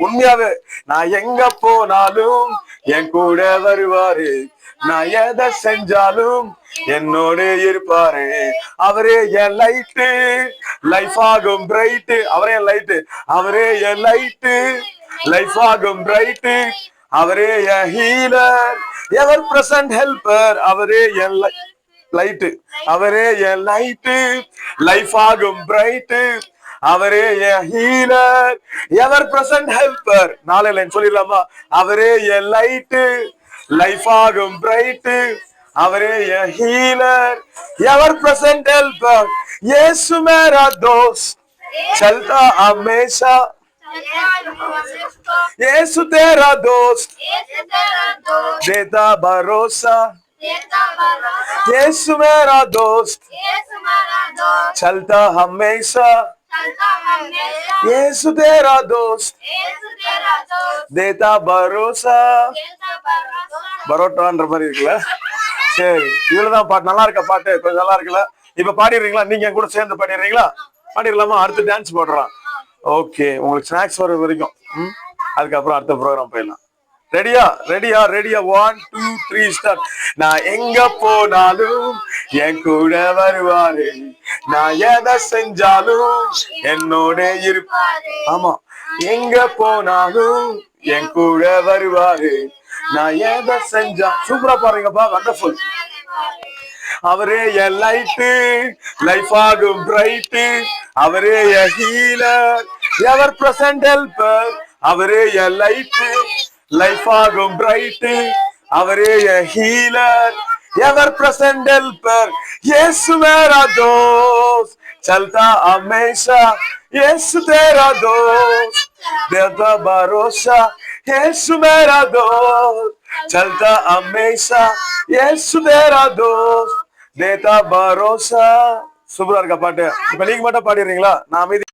வருவாரு உண்மையாவே நான் எங்க போனாலும் என் கூட வருவாரு. நான் எதை செஞ்சாலும் என்னோட இருப்பாரு. அவரே என் லைட்டு லைஃப் ஆகும் பிரைட்டு அவரே என் லைட்டு அவரே என் லைட்டு லைஃப் ஆகும் பிரைட்டு அவரே என் ஹீலர் எவர் பிரசன்ட் ஹெல்பர் அவரே என் லைட்டு அவரே என் லைட்டு லைஃப் ஆகும் பிரைட்டு அவரே என் ஹீலர் எவர் பிரசன்ட் ஹெல்பர் நாளை லைன் சொல்லிடலாமா அவரே என் லைட்டு லைஃப் ஆகும் பிரைட்டு அவரே என் healer ever present helper Yesu மேரா दोस्त चलता हमेशा यीशु तेरा दोस्त देता भरोसा यीशु मेरा दोस्त चलता हमेशा यीशु तेरा दोस्त देता भरोसा பரோட்டான்ற மாதிரி இருக்குல்ல சரி இவ்வளவுதான் பாட்டு நல்லா இருக்க பாட்டு கொஞ்சம் நல்லா இருக்குல்ல இப்ப பாடிடுறீங்களா நீங்க என் கூட சேர்ந்து பாடிடுறீங்களா பாடிடலாமா அடுத்து டான்ஸ் போடுறோம் ஓகே உங்களுக்கு ஸ்நாக்ஸ் வர வரைக்கும் ம்? அதுக்கப்புறம் அடுத்த ப்ரோக்ராம் போயிடலாம் ரெடியா ரெடியா ரெடியா ஒன் டூ த்ரீ ஸ்டார் நான் எங்க போனாலும் என் கூட வருவாரு. நான் எதை செஞ்சாலும் என்னோட இருப்பாரு. ஆமா. எங்க போனாலும் என் கூட வருவாரு. நான் எதை செஞ்சா சூப்பரா பாருங்கப்பா வண்டர்ஃபுல் அவரே என் லைட்டு லைஃப் ஆகும் பிரைட்டு அவரே என் ஹீலர் எவர் பிரசன்ட் ஹெல்பர் அவரே என் லைட்டு லைஃப் ஆகும் பிரைட்டு அவரே என் healer எவர் பிரசன்ட் ஹெல்பர் यीशु मेरा दोस्त चलता हमेशा यीशु तेरा दोस्त देता भरोसा यीशु मेरा दोस्त चलता हमेशा यीशु तेरा दोस्त देता भरोसा சூப்பரா இருக்கா பாட்டு இப்ப நீங்க மட்டும் பாடிடுறீங்களா நான் அமைதி